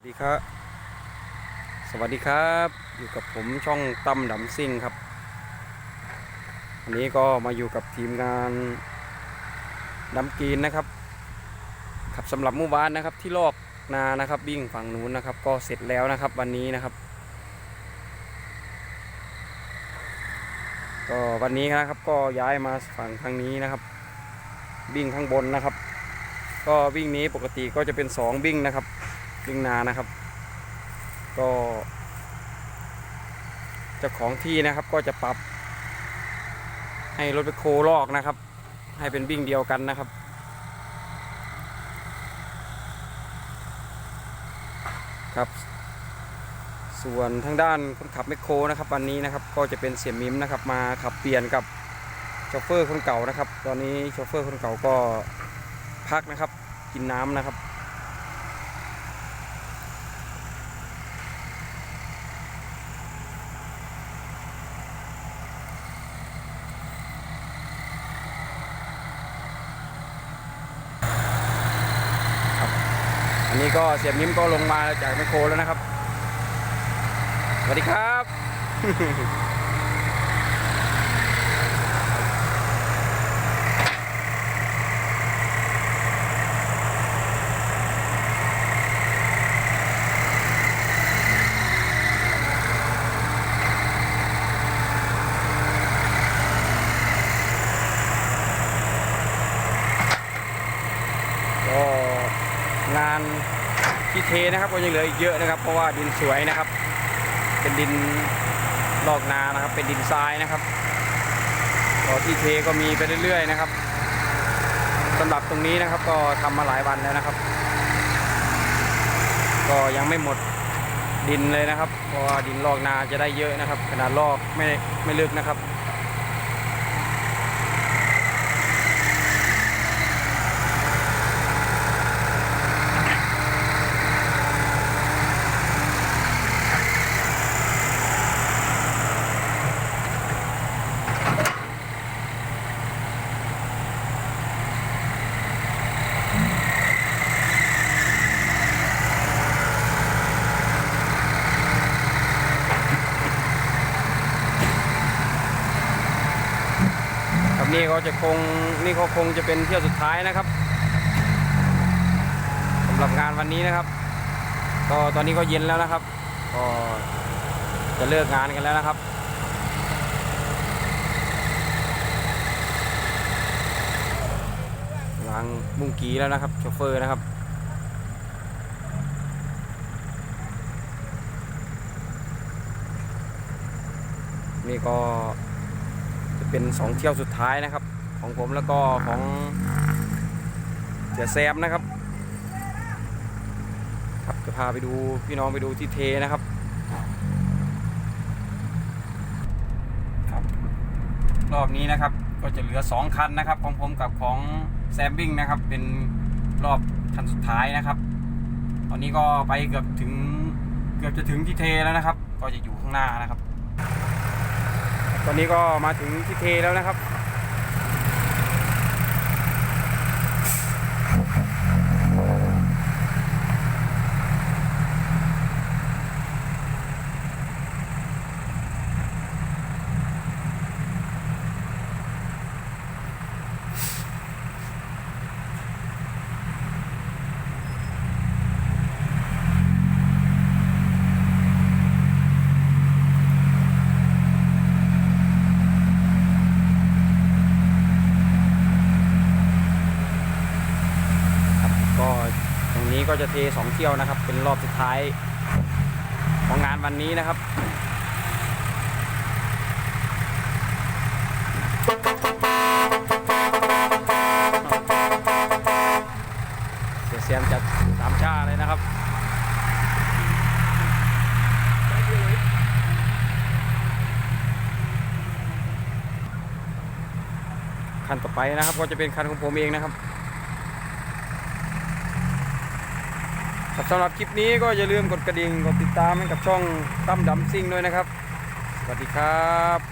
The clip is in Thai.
สวัสดีครับ สวัสดีครับ อยู่กับผมช่องตั้มดำซิ่งครับ วันนี้ก็มาอยู่กับทีมงานดำกรีนนะครับ ขับสำหรับมู่บ้านนะครับที่ลอกนานะครับวิ่งฝั่งนู้นนะครับ ก็เสร็จแล้วนะครับวันนี้นะครับ ก็วันนี้นะครับก็ย้ายมาฝั่งทางนี้นะครับวิ่งข้างบนนะครับ ก็วิ่งนี้ปกติก็จะเป็นสองวิ่งนะครับ วิ่งนานะครับ ก็เจ้าของที่นะครับก็จะปรับ ให้รถไปโคลอกนะครับ ให้เป็นวิ่งเดียวกันนะครับครับส่วนทางด้านคนขับแมคโครนะครับวันนี้นะครับก็จะเป็นเสียมิมนะครับ มาขับเปลี่ยนกับโชเฟอร์คนเก่านะครับ ตอนนี้โชเฟอร์คนเก่าก็พักนะครับ กินน้ำนะครับ อันนี้ก็เสียบนิ้มก็ลงมาจากแมคโครแล้วนะครับ สวัสดีครับ ก็ งานที่เทนะครับก็ยังเหลืออีกเยอะนะครับ เพราะว่าดินสวยนะครับ เป็นดินลอกนานะครับ เป็นดินทรายนะครับก็ที่เทก็มีไปเรื่อยๆนะครับสำหรับตรงนี้นะครับก็ทำมาหลายวันแล้วนะครับ ก็ยังไม่หมดดินเลยนะครับ เพราะว่าดินลอกนาจะได้เยอะนะครับ ขนาดลอกไม่ไม่ลึกนะครับ นี่ก็จะคงนี่ก็คงจะเป็นเที่ยวสุดท้ายนะครับสำหรับงานวันนี้นะครับ ก็ตอนนี้ก็เย็นแล้วนะครับ ก็จะเลิกงานกันแล้วนะครับล้างมุ้งกีแล้วนะครับโชเฟอร์นะครับนี่ก็ เป็นสองเที่ยวสุดท้ายนะครับ ของผมแล้วก็ของเสียแซมนะครับ ครับจะพาไปดูพี่น้องไปดูที่เทนะครับครับ รอบนี้นะครับก็จะเหลือ 2 คันนะครับ ของผมกับของแซมบิงนะครับ เป็นรอบคันสุดท้ายนะครับ ตอนนี้ก็ไปเกือบถึงเกือบจะถึงที่เทแล้วนะครับ ก็จะอยู่ข้างหน้านะครับ ตอนนี้ก็มาถึงที่เทแล้วนะครับก็ตรงนี้ ก็จะเทสองเที่ยวนะครับ เป็นรอบสุดท้ายของงานวันนี้นะครับเสียเสียมจะสามชาเลยนะครับคันต่อไปนะครับก็จะเป็นคันของผมเองนะครับ สำหรับคลิปนี้ก็อย่าลืมกดกระดิ่งกดติดตามให้กับช่องตั้มดำซิ่งด้วยนะครับ สวัสดีครับ